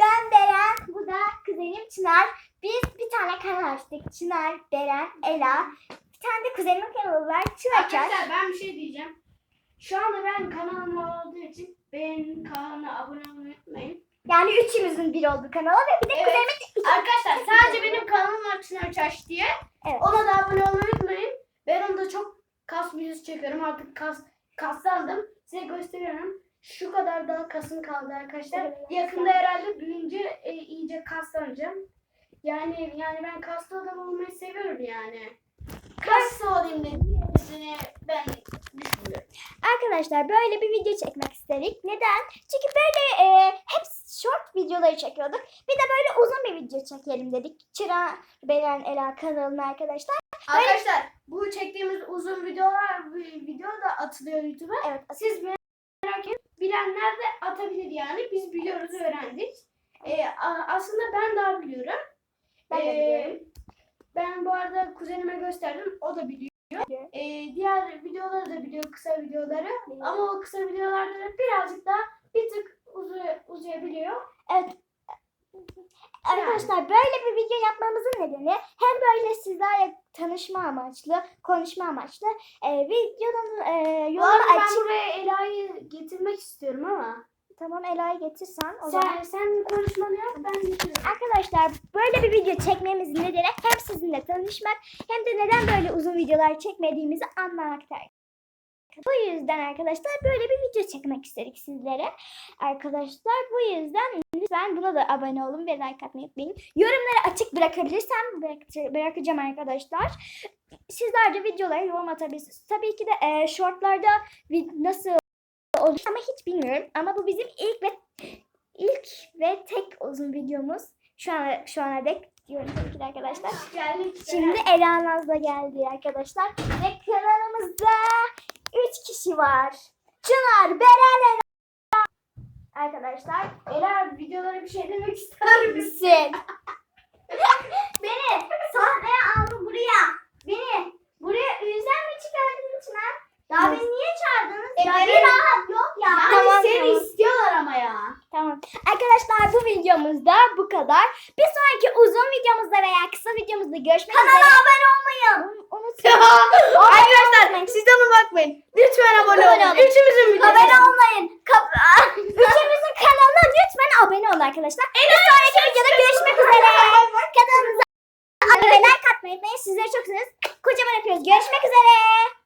Ben Beren, bu da kuzenim Çınar. Biz bir tane kanal açtık. Çınar, Beren, Ela. Bir tane de kuzenimin kanalı var. Çınar. Arkadaşlar ben bir şey diyeceğim. Şu anda ben kanalıma olduğu için benim kanalıma abone olmayı unutmayın. Yani üçümüzün bir olduğu kanalı ve bir de Evet. kuzenimin iki Arkadaşlar sadece benim kanalım var Çınar Çaş diye. Evet. Ona da abone olmayı unutmayın. Ben onda çok kas videosu çekiyorum. Artık kas kaslandım. Size gösteriyorum. Şu kadar daha kasım kaldı arkadaşlar. Yakında herhalde büyüyünce e, iyice kaslanacağım. Yani yani ben kaslı adam olmayı seviyorum yani. Kaslı olayım da diğerisini ben düşünmüyorum. Arkadaşlar böyle bir video çekmek istedik. Neden? Çünkü böyle e, hep short videoları çekiyorduk. Bir de böyle uzun bir video çekelim dedik. Çınar, Beren, Ela kanalına arkadaşlar. Arkadaşlar bu çektiğimiz uzun videolar video da atılıyor YouTube'a. Evet. Siz etmeyin. Bilenler de atabilir yani. Biz biliyoruz, öğrendik. Ee, aslında ben daha biliyorum. Ben Ee. Ben bu arada kuzenime gösterdim. O da biliyor. Ee, diğer videoları da biliyor, kısa videoları. Ama o kısa videolarda da birazcık daha bir tık uzu- uzayabiliyor. Evet. Arkadaşlar böyle bir video yapmamızın nedeni hem böyle sizlerle tanışma amaçlı, konuşma amaçlı e, videonun e, yolunu arada ben açık. buraya Ela'yı getirmek istiyorum ama. Tamam Ela'yı getirsen o zaman. Sen, sen konuşmanı yap, ben getiririm. Arkadaşlar böyle bir video çekmemizin nedeni hem sizinle tanışmak hem de neden böyle uzun videolar çekmediğimizi anlamakta. Bu yüzden arkadaşlar böyle bir video çekmek istedik sizlere. Arkadaşlar bu yüzden lütfen buna da abone olun ve like atmayı unutmayın. Yorumları açık bırakabilirsem bırak- bırakacağım arkadaşlar. Sizler de videolara yorum atabilirsiniz. Tabii ki de e, shortlarda nasıl olur ama hiç bilmiyorum. Ama bu bizim ilk ve ilk ve tek uzun videomuz. Şu an şu ana dek diyorum tabii ki de arkadaşlar. Şimdi Ela Naz da geldi arkadaşlar. Ve kanalımızda 3 kişi var. Çınar, Beren, Ela. Arkadaşlar Ela videolara bir şey demek ister misin? Beni sahneye aldın buraya. Beni buraya yüzden mi çıkardın Çınar? Daha beni niye çağırdınız? E, ya bir rahat yok ya. Yani Tamam, seni tamam. istiyorlar ama ya. Tamam. Arkadaşlar bu videomuzda bu kadar. Bir sonraki uzun videomuzda veya kısa videomuzda görüşmek üzere. Kanala abone olmayı unutmayın. Arkadaşlar siz oldu arkadaşlar. Bir sonraki videoda görüşmek üzere. Kanalımıza abone like atmayı unutmayın. Sizleri çok seviyoruz. Kocaman öpüyoruz. Görüşmek üzere.